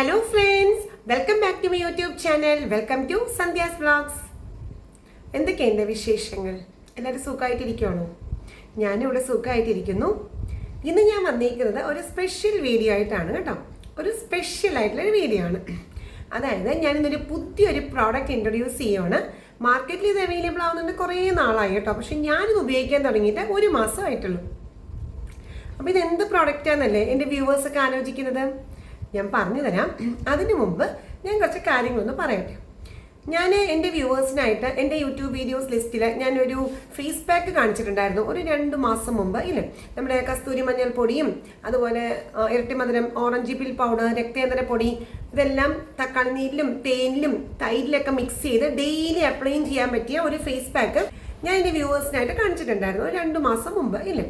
Hello friends welcome back to my YouTube channel welcome to Sandhya's vlogs എന്തൊക്കെയുണ്ട് വിശേഷങ്ങൾ? എല്ലാവരും സുഖമായിട്ടിരിക്കുവാണോ? ഞാനിവിടെ സുഖമായിട്ടിരിക്കുന്നു. ഇന്ന് ഞാൻ വന്നിരിക്കുന്നത് ഒരു സ്പെഷ്യൽ വീഡിയോ ആയിട്ടാണ് കേട്ടോ. ഒരു സ്പെഷ്യൽ ആയിട്ടുള്ള ഒരു വീഡിയോ ആണ്. അതായത് ഞാനിന്നൊരു പുതിയൊരു പ്രോഡക്റ്റ് ഇൻട്രൊഡ്യൂസ് ചെയ്യുവാണ്. മാർക്കറ്റിൽ ഇത് അവൈലബിൾ ആവുന്നുണ്ട് കുറേ നാളായി കേട്ടോ. പക്ഷെ ഞാനിത് ഉപയോഗിക്കാൻ തുടങ്ങിയിട്ട് ഒരു മാസമായിട്ടുള്ളൂ. അപ്പോൾ ഇത് എന്ത് പ്രോഡക്റ്റാന്നല്ലേ എന്റെ വ്യൂവേഴ്സൊക്കെ ആലോചിക്കുന്നത്? ഞാൻ പറഞ്ഞു തരാം. അതിനു മുമ്പ് ഞാൻ കുറച്ച് കാര്യങ്ങളൊന്ന് പറയട്ടെ. ഞാൻ എന്റെ വ്യൂവേഴ്സിനായിട്ട് എന്റെ യൂട്യൂബ് വീഡിയോസ് ലിസ്റ്റിൽ ഞാനൊരു ഫേസ് പാക്ക് കാണിച്ചിട്ടുണ്ടായിരുന്നു ഒരു രണ്ട് മാസം മുമ്പ് ഇല്ലേ? നമ്മുടെ കസ്തൂരി മഞ്ഞൾ പൊടിയും അതുപോലെ ഇരട്ടിമധുരം ഇരട്ടി മധുരം ഓറഞ്ച് പിൽ പൗഡർ രക്തേന്ദ്ര പൊടി ഇതെല്ലാം തക്കാളി നീരിലും തേനിലും തൈരിലൊക്കെ മിക്സ് ചെയ്ത് ഡെയിലി അപ്ലൈ ചെയ്യാൻ പറ്റിയ ഒരു ഫേസ് പാക്ക് ഞാൻ എന്റെ വ്യൂവേഴ്സിനായിട്ട് കാണിച്ചിട്ടുണ്ടായിരുന്നു രണ്ട് മാസം മുമ്പ് ഇല്ലേ?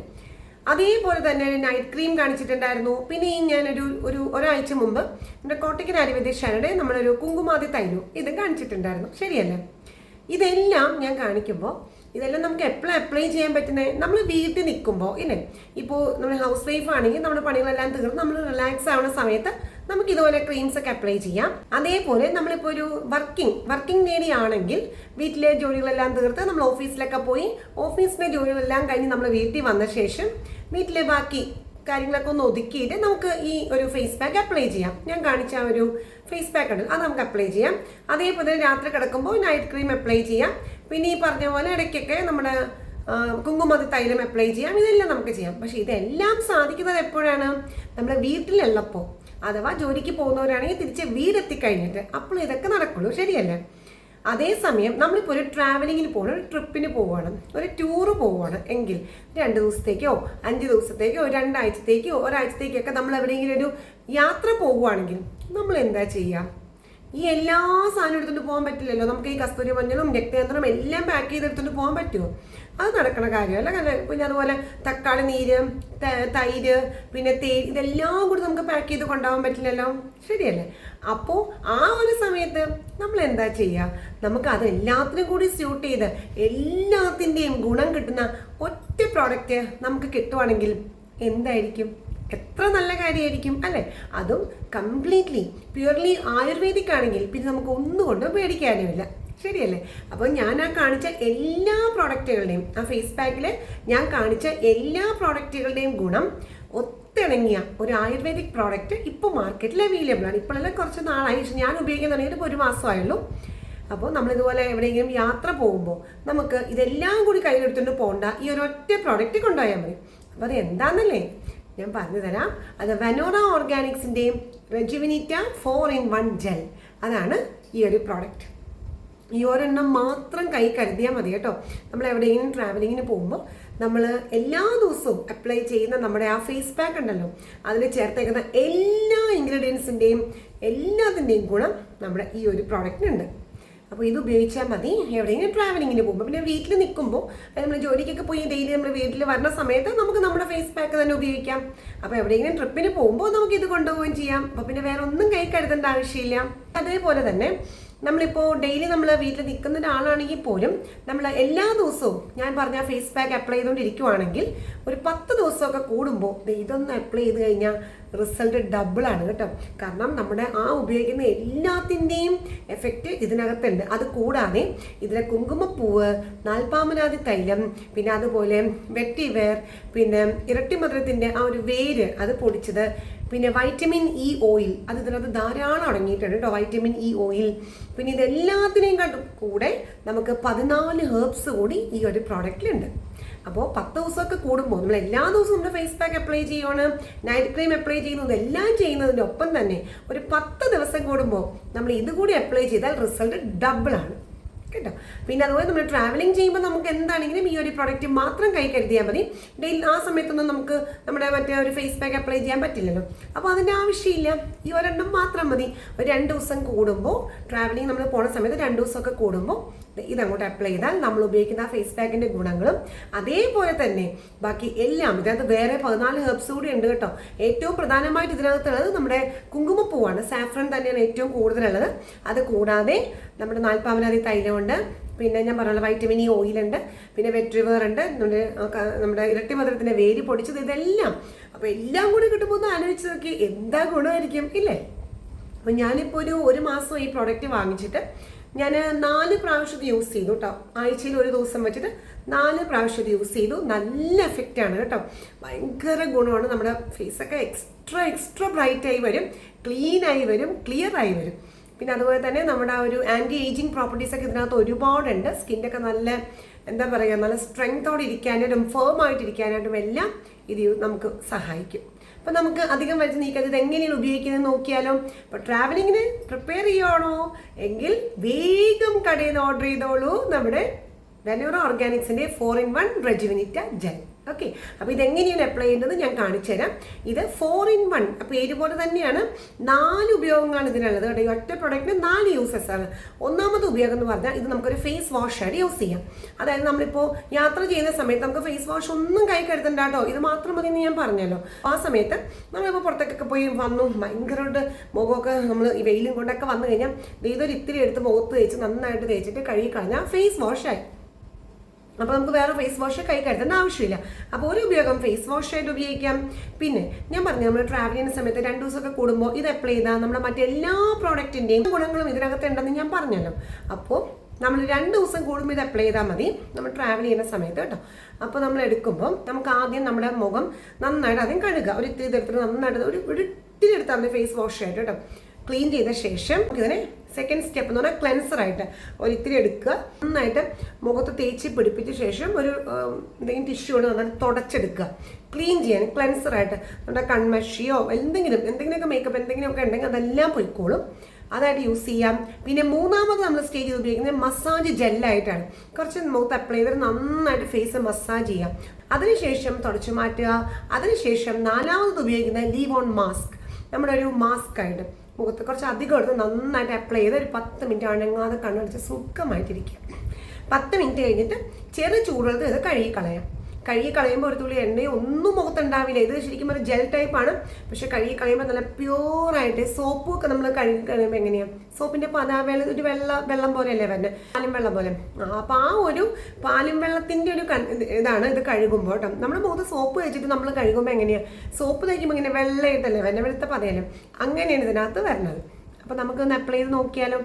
അതേപോലെ തന്നെ നൈറ്റ് ക്രീം കാണിച്ചിട്ടുണ്ടായിരുന്നു. പിന്നെയും ഞാനൊരു ഒരു ഒരാഴ്ച മുമ്പ് നമ്മുടെ കോട്ടയ്ക്കൽ ആയുർവേദശാലയുടെ നമ്മളൊരു കുങ്കുമാതി തൈലു ഇത് കാണിച്ചിട്ടുണ്ടായിരുന്നു. ശരിയല്ലേ? ഇതെല്ലാം ഞാൻ കാണിക്കുമ്പോൾ ഇതെല്ലാം നമുക്ക് എപ്പോഴും അപ്ലൈ ചെയ്യാൻ പറ്റുന്നത് നമ്മൾ വീട്ടിൽ നിൽക്കുമ്പോൾ ഇല്ലേ? ഇപ്പോൾ നമ്മൾ ഹൗസ് വൈഫ് ആണെങ്കിൽ നമ്മുടെ പണികളെല്ലാം തീർന്ന് നമ്മൾ റിലാക്സ് ആവുന്ന സമയത്ത് നമുക്ക് ഇതുപോലെ ക്രീംസ് ഒക്കെ അപ്ലൈ ചെയ്യാം. അതേപോലെ നമ്മളിപ്പോൾ ഒരു വർക്കിംഗ് വർക്കിംഗ് ലേഡി ആണെങ്കിൽ വീട്ടിലെ ജോലികളെല്ലാം തീർത്ത് നമ്മൾ ഓഫീസിലൊക്കെ പോയി ഓഫീസിലെ ജോലികളെല്ലാം കഴിഞ്ഞ് നമ്മൾ വീട്ടിൽ വന്ന ശേഷം വീട്ടിലെ ബാക്കി കാര്യങ്ങളൊക്കെ ഒന്ന് ഒതുക്കിയിട്ട് നമുക്ക് ഈ ഒരു ഫേസ് പാക്ക് അപ്ലൈ ചെയ്യാം. ഞാൻ കാണിച്ച ആ ഒരു ഫേസ് പാക്ക് ഉണ്ട് അത് നമുക്ക് അപ്ലൈ ചെയ്യാം. അതേപോലെ രാത്രി കിടക്കുമ്പോൾ നൈറ്റ് ക്രീം അപ്ലൈ ചെയ്യാം. പിന്നെ ഈ പറഞ്ഞ പോലെ ഇടയ്ക്കൊക്കെ നമ്മുടെ കുങ്കുമതി തൈലം അപ്ലൈ ചെയ്യാം. ഇതെല്ലാം നമുക്ക് ചെയ്യാം. പക്ഷേ ഇതെല്ലാം സാധിക്കുന്നത് എപ്പോഴാണ്? നമ്മുടെ വീട്ടിലുള്ളപ്പോൾ. അഥവാ ജോലിക്ക് പോകുന്നവരാണെങ്കിൽ തിരിച്ച് വീടെത്തിക്കഴിഞ്ഞിട്ട് അപ്പോൾ ഇതൊക്കെ നടക്കുള്ളൂ. ശരിയല്ലേ? അതേസമയം നമ്മളിപ്പോൾ ഒരു ട്രാവലിങ്ങിന് പോകണം ഒരു ട്രിപ്പിന് പോവുകയാണ് ഒരു ടൂറ് പോവുകയാണ് എങ്കിൽ രണ്ട് ദിവസത്തേക്കോ അഞ്ച് ദിവസത്തേക്കോ രണ്ടാഴ്ചത്തേക്കോ ഒരാഴ്ചത്തേക്കൊക്കെ നമ്മൾ എവിടെയെങ്കിലും ഒരു യാത്ര പോവുകയാണെങ്കിൽ നമ്മൾ എന്താ ചെയ്യുക? ഈ എല്ലാ സാധനവും എടുത്തുകൊണ്ട് പോകാൻ പറ്റില്ലല്ലോ. നമുക്ക് ഈ കസ്തൂരി മഞ്ഞളും രക്തയന്ത്രം എല്ലാം പാക്ക് ചെയ്ത് എടുത്തുകൊണ്ട് പോകാൻ പറ്റുമോ? അത് നടക്കണ കാര്യമല്ല. കാരണം പിന്നെ അതുപോലെ തക്കാളി നീര് തൈര് പിന്നെ തേ ഇതെല്ലാം കൂടി നമുക്ക് പാക്ക് ചെയ്ത് കൊണ്ടുപോകാൻ പറ്റില്ലല്ലോ. ശരിയല്ലേ? അപ്പോൾ ആ ഒരു സമയത്ത് നമ്മൾ എന്താ ചെയ്യുക? നമുക്ക് അത് എല്ലാത്തിനും കൂടി സ്യൂട്ട് ചെയ്ത് എല്ലാത്തിന്റെയും ഗുണം കിട്ടുന്ന ഒറ്റ പ്രോഡക്റ്റ് നമുക്ക് കിട്ടുവാണെങ്കിൽ എന്തായിരിക്കും? എത്ര നല്ല കാര്യമായിരിക്കും അല്ലേ? അതും കംപ്ലീറ്റ്ലി പ്യുവർലി ആയുർവേദിക് ആണെങ്കിൽ പിന്നെ നമുക്ക് ഒന്നുകൊണ്ടും പേടിക്കാനുമില്ല. ശരിയല്ലേ? അപ്പോൾ ഞാൻ ആ കാണിച്ച എല്ലാ പ്രോഡക്റ്റുകളുടെയും ആ ഫേസ് പാക്കിൽ ഞാൻ കാണിച്ച എല്ലാ പ്രോഡക്റ്റുകളുടെയും ഗുണം ഒത്തിണങ്ങിയ ഒരു ആയുർവേദിക് പ്രോഡക്റ്റ് ഇപ്പോൾ മാർക്കറ്റിൽ അവൈലബിൾ ആണ്. ഇപ്പോഴെല്ലാം കുറച്ച് നാളായി. ഞാൻ ഉപയോഗിക്കുന്നുണ്ടെങ്കിൽ ഇപ്പോൾ ഒരു മാസമായുള്ളൂ. അപ്പോൾ നമ്മളിതുപോലെ എവിടെയെങ്കിലും യാത്ര പോകുമ്പോൾ നമുക്ക് ഇതെല്ലാം കൂടി കയ്യിലെടുത്തുകൊണ്ട് പോകണ്ട ഈ ഒരു ഒറ്റ പ്രോഡക്റ്റ് കൊണ്ടുപോയാൽ മതി. അപ്പോൾ അത് എന്താണെന്നല്ലേ ഞാൻ പറഞ്ഞു തരാം. അത് വനോറ ഓർഗാനിക്സിന്റെയും റെജുവിനിറ്റ ഫോർ ഇൻ വൺ ജെൽ അതാണ് ഈ ഒരു പ്രോഡക്റ്റ് ഈ ഒരെണ്ണം മാത്രം കൈ കരുതിയാൽ മതി കേട്ടോ. നമ്മൾ എവിടെയെങ്കിലും ട്രാവലിങ്ങിന് പോകുമ്പോൾ നമ്മൾ എല്ലാ ദിവസവും അപ്ലൈ ചെയ്യുന്ന നമ്മുടെ ആ ഫേസ് പാക്ക് ഉണ്ടല്ലോ. അതിൽ ചേർത്തേക്കുന്ന എല്ലാ ഇൻഗ്രീഡിയൻസിന്റെയും എല്ലാത്തിന്റെയും ഗുണം നമ്മുടെ ഈ ഒരു പ്രോഡക്റ്റിനുണ്ട് അപ്പോൾ ഇത് ഉപയോഗിച്ചാൽ മതി. എവിടെയെങ്കിലും ട്രാവലിങ്ങിന് പോകുമ്പോൾ പിന്നെ വീട്ടിൽ നിൽക്കുമ്പോൾ നമ്മൾ ജോലിക്കൊക്കെ പോയി ഡെയിലി നമ്മൾ വീട്ടിൽ വരുന്ന സമയത്ത് നമുക്ക് നമ്മുടെ ഫേസ് പാക്ക് തന്നെ ഉപയോഗിക്കാം. അപ്പോൾ എവിടെയെങ്കിലും ട്രിപ്പിന് പോകുമ്പോൾ നമുക്ക് ഇത് കൊണ്ടുപോവുകയും ചെയ്യാം. അപ്പോൾ പിന്നെ വേറെ ഒന്നും കൈ കരുതേണ്ട ആവശ്യമില്ല. അതേപോലെ തന്നെ നമ്മളിപ്പോൾ ഡെയിലി നമ്മൾ വീട്ടിൽ നിൽക്കുന്ന ഒരാളാണെങ്കിൽ പോലും നമ്മൾ എല്ലാ ദിവസവും ഞാൻ പറഞ്ഞ ഫേസ് പാക്ക് അപ്ലൈ ചെയ്തുകൊണ്ടിരിക്കുവാണെങ്കിൽ ഒരു പത്ത് ദിവസമൊക്കെ കൂടുമ്പോൾ ഇതൊന്ന് അപ്ലൈ ചെയ്ത് കഴിഞ്ഞാൽ റിസൾട്ട് ഡബിളാണ് കേട്ടോ. കാരണം നമ്മുടെ ആ ഉപയോഗിക്കുന്ന എല്ലാത്തിന്റെയും എഫക്റ്റ് ഇതിനകത്തുണ്ട്. അത് കൂടാതെ ഇതിലെ കുങ്കുമപ്പൂവ് നാൽപ്പാമനാദി തൈലം പിന്നെ അതുപോലെ വെട്ടിവേർ പിന്നെ ഇരട്ടിമധുരത്തിന്റെ ആ ഒരു വേര് അത് പൊടിച്ചത് പിന്നെ വൈറ്റമിൻ ഇ ഓയിൽ അത് ഇതിനകത്ത് ധാരാളം അടങ്ങിയിട്ടുണ്ട് കേട്ടോ വൈറ്റമിൻ ഇ ഓയിൽ പിന്നെ ഇതെല്ലാത്തിനെയും കണ്ട് കൂടെ നമുക്ക് പതിനാല് ഹേർബ്സ് കൂടി ഈ ഒരു പ്രോഡക്റ്റിലുണ്ട് അപ്പോൾ പത്ത് ദിവസമൊക്കെ കൂടുമ്പോൾ നമ്മൾ എല്ലാ ദിവസവും നമ്മുടെ ഫേസ് പാക്ക് അപ്ലൈ ചെയ്യുവാണ് നൈറ്റ് ക്രീം അപ്ലൈ ചെയ്യുന്നത് എല്ലാം ചെയ്യുന്നതിന്റെ ഒപ്പം തന്നെ ഒരു പത്ത് ദിവസം കൂടുമ്പോൾ നമ്മൾ ഇതുകൂടി അപ്ലൈ ചെയ്താൽ റിസൾട്ട് ഡബിളാണ് കേട്ടോ. പിന്നെ അതുപോലെ നമ്മൾ ട്രാവലിംഗ് ചെയ്യുമ്പോൾ നമുക്ക് എന്താണെങ്കിലും ഈ ഒരു പ്രോഡക്റ്റ് മാത്രം കൈ കരുതിയാൽ മതി. ഡെയിലി ആ സമയത്തൊന്നും നമുക്ക് നമ്മുടെ മറ്റേ ഒരു ഫേസ് പാക്ക് അപ്ലൈ ചെയ്യാൻ പറ്റില്ലല്ലോ. അപ്പോൾ അതിന്റെ ആവശ്യമില്ല. ഈ ഒരെണ്ണം മാത്രം മതി. ഒരു രണ്ട് ദിവസം കൂടുമ്പോൾ ട്രാവലിംഗ് നമ്മൾ പോണ സമയത്ത് രണ്ട് ദിവസമൊക്കെ കൂടുമ്പോൾ ഇതങ്ങോട്ട് അപ്ലൈ ചെയ്താൽ നമ്മൾ ഉപയോഗിക്കുന്ന ആ ഫേസ് പാക്കിന്റെ ഗുണങ്ങളും അതേപോലെ തന്നെ ബാക്കി എല്ലാം ഇതിനകത്ത് വേറെ പതിനാല് ഹെർബ്സ് കൂടി ഉണ്ട് കേട്ടോ. ഏറ്റവും പ്രധാനമായിട്ട് ഇതിനകത്തുള്ളത് നമ്മുടെ കുങ്കുമപ്പൂവാണ്. സാഫ്രൺ തന്നെയാണ് ഏറ്റവും കൂടുതലുള്ളത്. അത് കൂടാതെ നമ്മുടെ നാൽപ്പാമനാതി തൈലമുണ്ട്. പിന്നെ ഞാൻ പറഞ്ഞ വൈറ്റമിൻ ഇ ഓയിലുണ്ട് പിന്നെ വെട്രിവർ ഉണ്ട്. നമ്മുടെ നമ്മുടെ ഇരട്ടി മധുരത്തിന്റെ വേര് പൊടിച്ചത് ഇതെല്ലാം. അപ്പോൾ എല്ലാം കൂടി കിട്ടുമ്പോൾ ഒന്ന് ആലോചിച്ച് നോക്കി എന്താ ഗുണമായിരിക്കും ഇല്ലേ? അപ്പൊ ഞാനിപ്പോൾ ഒരു ഒരു മാസം ഈ പ്രോഡക്റ്റ് വാങ്ങിച്ചിട്ട് ഞാൻ നാല് പ്രാവശ്യം യൂസ് ചെയ്തു കേട്ടോ ആഴ്ചയിൽ ഒരു ദിവസം വെച്ചിട്ട് നാല് പ്രാവശ്യം യൂസ് ചെയ്തു. നല്ല എഫക്റ്റ് ആണ് കേട്ടോ ഭയങ്കര ഗുണമാണ്. നമ്മുടെ ഫേസൊക്കെ എക്സ്ട്രാ എക്സ്ട്രാ ബ്രൈറ്റ് ആയി വരും. ക്ലീൻ ആയി വരും. ക്ലിയർ ആയി വരും. പിന്നെ അതുപോലെ തന്നെ നമ്മുടെ ആ ഒരു ആന്റി ഏജിങ് പ്രോപ്പർട്ടീസ് ഒക്കെ ഇതിനകത്ത് ഒരുപാടുണ്ട്. സ്കിന്നൊക്കെ നല്ല എന്താ പറയുക നല്ല സ്ട്രെങ്തോടെ ഇരിക്കാനായിട്ടും ഫേം ആയിട്ടിരിക്കാനായിട്ടും എല്ലാം ഇത് നമുക്ക് സഹായിക്കും. അപ്പം നമുക്ക് അധികം വലിച്ചു നീക്കരുത് ഇത് എങ്ങനെയാണ് ഉപയോഗിക്കുന്നത് നോക്കിയാലോ. ഇപ്പോൾ ട്രാവലിങ്ങിന് പ്രിപ്പയർ ചെയ്യുകയാണോ എങ്കിൽ വേഗം കടയിൽ നിന്ന് ഓർഡർ ചെയ്തോളൂ നമ്മുടെ വെനൂറ ഓർഗാനിക്സിന്റെ ഫോർ ഇൻ വൺ റെജുവിനിറ്റ ജെൽ ഓക്കെ അപ്പോൾ ഇതെങ്ങനെയാണ് അപ്ലൈ ചെയ്യേണ്ടത് ഞാൻ കാണിച്ചു തരാം. ഇത് ഫോർ ഇൻ വൺ അപ്പോൾ ഇതുപോലെ തന്നെയാണ്. നാല് ഉപയോഗങ്ങളാണ് ഇതിനുള്ളത് കേട്ടോ. ഈ ഒറ്റ പ്രൊഡക്റ്റിന് നാല് യൂസസ് ആണ്. ഒന്നാമത് ഉപയോഗം എന്ന് പറഞ്ഞാൽ ഇത് നമുക്കൊരു ഫേസ് വാഷ് ആയിട്ട് യൂസ് ചെയ്യാം. അതായത് നമ്മളിപ്പോൾ യാത്ര ചെയ്യുന്ന സമയത്ത് നമുക്ക് ഫേസ് വാഷ് ഒന്നും കൈ കരുതണ്ട കേട്ടോ. ഇത് മാത്രം മതി എന്ന് ഞാൻ പറഞ്ഞല്ലോ. ആ സമയത്ത് നമ്മളിപ്പോൾ പുറത്തേക്കൊക്കെ പോയി വന്നു. ഭയങ്കരമായിട്ട് മുഖമൊക്കെ നമ്മൾ ഈ വെയിലും കൊണ്ടൊക്കെ വന്നു കഴിഞ്ഞാൽ ഇതൊരു ഇത്തിരി എടുത്ത് മുഖത്ത് തേച്ച് നന്നായിട്ട് തേച്ചിട്ട് കഴുകി കളഞ്ഞാൽ ഫേസ് വാഷായി അപ്പോൾ നമുക്ക് വേറെ ഫേസ് വാഷ് കൈ കരുതേണ്ട ആവശ്യമില്ല. അപ്പോൾ ഒരു ഉപയോഗം ഫേസ് വാഷ് ആയിട്ട് ഉപയോഗിക്കാം. പിന്നെ ഞാൻ പറഞ്ഞു നമ്മൾ ട്രാവൽ ചെയ്യുന്ന സമയത്ത് രണ്ട് ദിവസമൊക്കെ കൂടുമ്പോൾ ഇത് അപ്ലൈ ചെയ്താൽ നമ്മുടെ മറ്റെല്ലാ പ്രോഡക്റ്റിന്റെയും ഗുണങ്ങളും ഇതിനകത്ത് ഉണ്ടെന്ന് ഞാൻ പറഞ്ഞല്ലോ. അപ്പോൾ നമ്മൾ രണ്ട് ദിവസം കൂടുമ്പോൾ ഇത് അപ്ലൈ ചെയ്താൽ മതി. നമ്മൾ ട്രാവൽ ചെയ്യുന്ന സമയത്ത് കേട്ടോ. അപ്പോൾ നമ്മൾ എടുക്കുമ്പോൾ നമുക്ക് ആദ്യം നമ്മുടെ മുഖം നന്നായിട്ട് ആദ്യം കഴുകുക ഒരു ഇത്തിരി തരത്തിൽ നന്നായിട്ട് ഒരു ഇത്തിരി എടുത്താൽ മതി ഫേസ് വാഷ് ആയിട്ട് കേട്ടോ. ക്ലീൻ ചെയ്ത ശേഷം ഇതിനെ സെക്കൻഡ് സ്റ്റെപ്പ് എന്ന് പറഞ്ഞാൽ ക്ലെൻസർ ആയിട്ട് ഒരു ഇത്തിരി എടുക്കുക. നന്നായിട്ട് മുഖത്ത് തേച്ച് പിടിപ്പിച്ച ശേഷം ഒരു എന്തെങ്കിലും ടിഷ്യൂ കൊണ്ട് നന്നായിട്ട് തുടച്ചെടുക്കുക. ക്ലീൻ ചെയ്യാൻ ക്ലെൻസർ ആയിട്ട് നമ്മുടെ കൺമഷിയോ എന്തെങ്കിലും എന്തെങ്കിലുമൊക്കെ മേക്കപ്പ് എന്തെങ്കിലുമൊക്കെ ഉണ്ടെങ്കിൽ അതെല്ലാം പൊയ്ക്കോളും. അതായിട്ട് യൂസ് ചെയ്യാം. പിന്നെ മൂന്നാമത് നമ്മൾ സ്റ്റേജ് ചെയ്ത് ഉപയോഗിക്കുന്നത് മസാജ് ജെല്ലായിട്ടാണ് കുറച്ച് മുഖത്ത് അപ്ലൈ ചെയ്തിട്ട് നന്നായിട്ട് ഫേസ് മസാജ് ചെയ്യാം. അതിനുശേഷം തുടച്ചു മാറ്റുക. അതിനുശേഷം നാലാമത് ഉപയോഗിക്കുന്നത് ലീവ് ഓൺ മാസ്ക് നമ്മുടെ ഒരു മാസ്ക് ആയിട്ട്. മുഖത്ത് കുറച്ച് അധികം എടുത്ത് നന്നായിട്ട് അപ്ലൈ ചെയ്ത് ഒരു പത്ത് മിനിറ്റ് അണങ്ങാതെ കണ്ണടിച്ച് സുഖമായിട്ടിരിക്കുക. പത്ത് മിനിറ്റ് കഴിഞ്ഞിട്ട് ചെറു ചൂടുള്ളത് ഇത് കഴുകി കളയാം കഴുകി കളയുമ്പോൾ ഒരു തുള്ളി എണ്ണയും ഒന്നും മുഖത്തുണ്ടാവില്ല. ഇത് ശരിക്കും ഒരു ജെൽ ടൈപ്പാണ് പക്ഷെ കഴുകി കളയുമ്പോൾ നല്ല പ്യൂറായിട്ട് സോപ്പും ഒക്കെ നമ്മൾ കഴുകി കളയുമ്പോൾ എങ്ങനെയാണ് സോപ്പിന്റെ വെള്ള ഒരു വെള്ള വെള്ളം പോലെയല്ലേ വരുന്നത് പാലും വെള്ളം പോലെ. അപ്പൊ ആ ഒരു പാലും വെള്ളത്തിന്റെ ഒരു ഇതാണ് ഇത് കഴുകുമ്പോൾ കേട്ടോ നമ്മുടെ മുഖത്ത് സോപ്പ് വെച്ചിട്ട് നമ്മൾ കഴുകുമ്പോൾ എങ്ങനെയാണ് സോപ്പ് തയ്ക്കുമ്പോൾ ഇങ്ങനെ വെള്ളയിട്ടല്ലേ വരുന്നത് വെളുത്ത പതയല്ലേ? അങ്ങനെയാണ് ഇതിനകത്ത് വരുന്നത് അപ്പോൾ നമുക്കൊന്ന് അപ്ലൈ ചെയ്ത് നോക്കിയാലോ?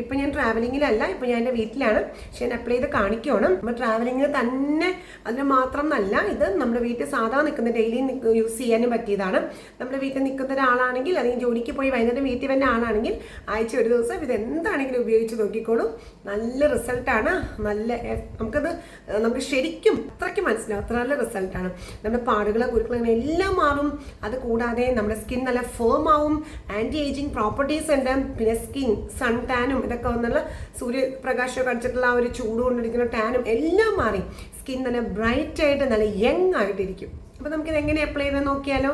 ഇപ്പം ഞാൻ ട്രാവലിങ്ങിലല്ല ഇപ്പം ഞാൻ എന്റെ വീട്ടിലാണ്. പക്ഷെ ഞാൻ അപ്ലൈ ചെയ്ത് കാണിക്കുകയാണ് നമ്മൾ ട്രാവലിങ്ങിന് തന്നെ അതിന് മാത്രം എന്നല്ല ഇത് നമ്മുടെ വീട്ടിൽ സാധാ നിൽക്കുന്ന ഡെയിലി യൂസ് ചെയ്യാനും പറ്റിയതാണ്. നമ്മുടെ വീട്ടിൽ നിൽക്കുന്ന ഒരാളാണെങ്കിൽ അല്ലെങ്കിൽ ജോലിക്ക് പോയി വൈകുന്നേരം വീട്ടിൽ വന്ന ആളാണെങ്കിൽ ആഴ്ച ഒരു ദിവസം ഇത് എന്താണെങ്കിലും ഉപയോഗിച്ച് നോക്കിക്കോളൂ. നല്ല റിസൾട്ടാണ് നല്ല നമുക്കത് നമുക്ക് ശരിക്കും അത്രയ്ക്ക് മനസ്സിലാവും. അത്ര നല്ല റിസൾട്ടാണ് നമ്മുടെ പാടുകൾ കുരുക്കൾ എല്ലാം മാറും. അത് കൂടാതെ നമ്മുടെ സ്കിൻ നല്ല ഫേം ആവും. ആന്റി ഏജിങ് പ്രോപ്പർട്ടീസ് ഉണ്ട്. പിന്നെ സ്കിൻ സൺ ടാനും ഇതൊക്കെ വന്നുള്ള സൂര്യപ്രകാശമൊക്കെ അടിച്ചിട്ടുള്ള ആ ഒരു ചൂട് കൊണ്ടിരിക്കുന്ന ടാനും എല്ലാം മാറി. സ്കിൻ നല്ല ബ്രൈറ്റ് ആയിട്ട് നല്ല യങ് ആയിട്ടിരിക്കും. അപ്പോൾ നമുക്കിത് എങ്ങനെ അപ്ലൈ ചെയ്ത് നോക്കിയാലോ?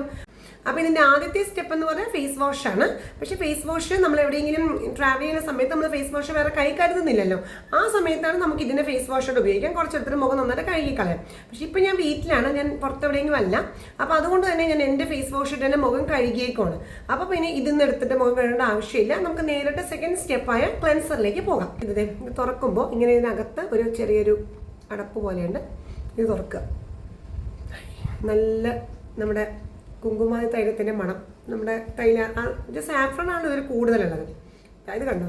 അപ്പോൾ ഇതിന്റെ ആദ്യത്തെ സ്റ്റെപ്പ് എന്ന് പറഞ്ഞാൽ ഫേസ് വാഷ് ആണ്. പക്ഷേ ഫേസ് വാഷ് നമ്മൾ എവിടെയെങ്കിലും ട്രാവൽ ചെയ്യുന്ന സമയത്ത് നമ്മൾ ഫേസ് വാഷ് വേറെ കൈ കരുതുന്നില്ലല്ലോ. ആ സമയത്താണ് നമുക്ക് ഇതിന്റെ ഫേസ് വാഷ് ഉപയോഗിക്കാം. കുറച്ചെടുത്തിട്ട് മുഖം നന്നായിട്ട് കഴുകി കളയാം പക്ഷേ ഇപ്പോൾ ഞാൻ വീട്ടിലാണ്. ഞാൻ പുറത്തെവിടെയെങ്കിലും അല്ല. അപ്പോൾ അതുകൊണ്ട് തന്നെ ഞാൻ എന്റെ ഫേസ് വാഷ് ഇട്ട് തന്നെ മുഖം കഴുകിയേക്കാണ് അപ്പോൾ പിന്നെ ഇതിന്ന് എടുത്തിട്ട് മുഖം കഴുകേണ്ട ആവശ്യമില്ല. നമുക്ക് നേരിട്ട് സെക്കൻഡ് സ്റ്റെപ്പായ ക്ലെൻസറിലേക്ക് പോകാം. ഇത് തുറക്കുമ്പോൾ ഇങ്ങനെ ഇതിനകത്ത് ഒരു ചെറിയൊരു അടപ്പ് പോലെയുണ്ട്. ഇത് തുറക്കുക. നല്ല നമ്മുടെ കുങ്കുമാതി തൈലത്തിന്റെ മണം നമ്മുടെ തൈല ഇത് ആണ് ഇതിൽ കൂടുതലുള്ളത്. അതായത് കണ്ടോ?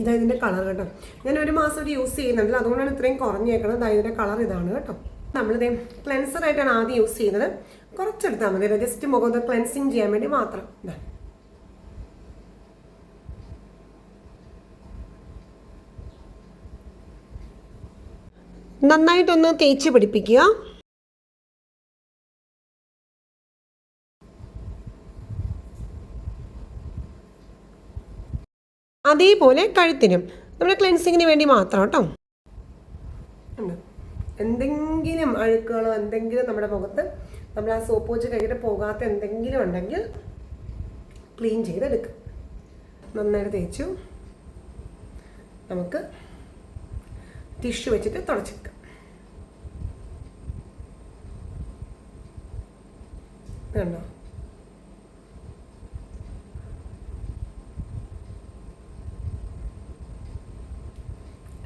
ഇതാ ഇതിന്റെ കളർ കേട്ടോ. ഞാൻ ഒരു മാസം ഒരു യൂസ് ചെയ്യുന്നുണ്ട് അതുകൊണ്ടാണ് ഇത്രയും കുറഞ്ഞേക്കുന്നത് അതായത് ഇതിന്റെ കളർ ഇതാണ് കേട്ടോ. നമ്മളിത് ക്ലെൻസർ ആയിട്ടാണ് ആദ്യം യൂസ് ചെയ്യുന്നത്. കുറച്ചെടുത്താൽ മതി ജസ്റ്റ് മുഖം ക്ലെൻസിങ് ചെയ്യാൻ വേണ്ടി മാത്രം. ഇതാ. നന്നായിട്ടൊന്ന് തേച്ച് പിടിപ്പിക്കുക. അതേപോലെ കഴുത്തിനും. നമ്മൾ ക്ലെൻസിങ്ങിന് വേണ്ടി മാത്രം കേട്ടോ എന്തെങ്കിലും അഴുക്കുകളോ എന്തെങ്കിലും നമ്മുടെ മുഖത്ത് നമ്മൾ ആ സോപ്പ് വെച്ച് കഴുകിയിട്ട് പോകാത്ത എന്തെങ്കിലും ഉണ്ടെങ്കിൽ ക്ലീൻ ചെയ്തെടുക്കും. നന്നായിട്ട് തേച്ചു. നമുക്ക് ടിഷ്യൂ വെച്ചിട്ട് തുടച്ചെടുക്കാം. കണ്ടോ